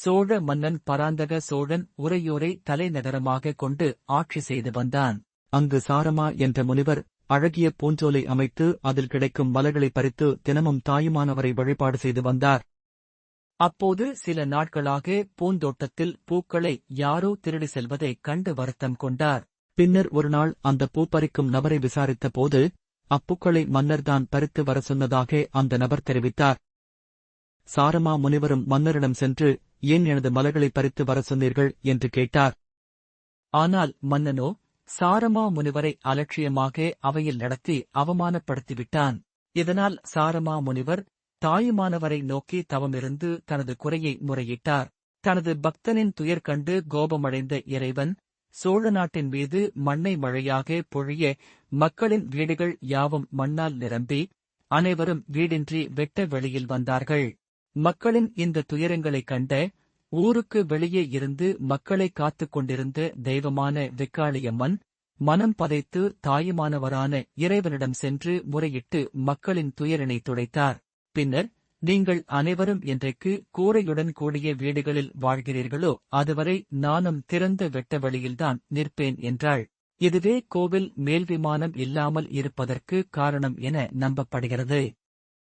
சோழ மன்னன் பராந்தக சோழன் உறையூரை தலைநகரமாக கொண்டு ஆட்சி செய்து வந்தான். அங்கு சாரமா என்ற முனிவர் அழகிய பூஞ்சோலை அமைத்து அதில் கிடைக்கும் மலர்களை பறித்து தினமும் தாயுமானவரை வழிபாடு செய்து வந்தார். அப்போது சில நாட்களாக பூந்தோட்டத்தில் பூக்களை யாரோ திருடி செல்வதை கண்டு வருத்தம் கொண்டார். பின்னர் ஒருநாள் அந்த பூ பறிக்கும் நபரை விசாரித்த போது அப்பூக்களை மன்னர்தான் பறித்து வர சொன்னதாக அந்த நபர் தெரிவித்தார். சாரமா முனிவரும் மன்னரிடம் சென்று ஏன் எனது மலர்களை பறித்து வர சொன்னீர்கள்? என்று கேட்டார். ஆனால் மன்னனோ சாரமா முனிவரை அலட்சியமாக அவையில் நடத்தி அவமானப்படுத்திவிட்டான். இதனால் சாரமா முனிவர் தாயுமானவரை நோக்கி தவமிருந்து தனது குறையை முறையிட்டார். தனது பக்தனின் துயர் கண்டு கோபமடைந்த இறைவன் சோழ நாட்டின் மீது மண்ணை மழையாக பொழிய மக்களின் வீடுகள் யாவும் மண்ணால் நிரம்பி அனைவரும் வீடின்றி வெட்ட வெளியில் வந்தார்கள். மக்களின் இந்த துயரங்களைக் கண்ட ஊருக்கு வெளியே இருந்து மக்களை காத்துக் கொண்டிருந்த தெய்வமான வெக்காளியம்மன் மனம் பதைத்து தாயுமானவரான இறைவனிடம் சென்று முறையிட்டு மக்களின் துயரினை துடைத்தார். பின்னர் நீங்கள் அனைவரும் இன்றைக்கு கூரையுடன் கூடிய வீடுகளில் வாழ்கிறீர்களோ அதுவரை நானும் திறந்த வெட்ட வழியில்தான் நிற்பேன் என்றாள். இதுவே கோவில் மேல்விமானம் இல்லாமல் இருப்பதற்கு காரணம் என நம்பப்படுகிறது.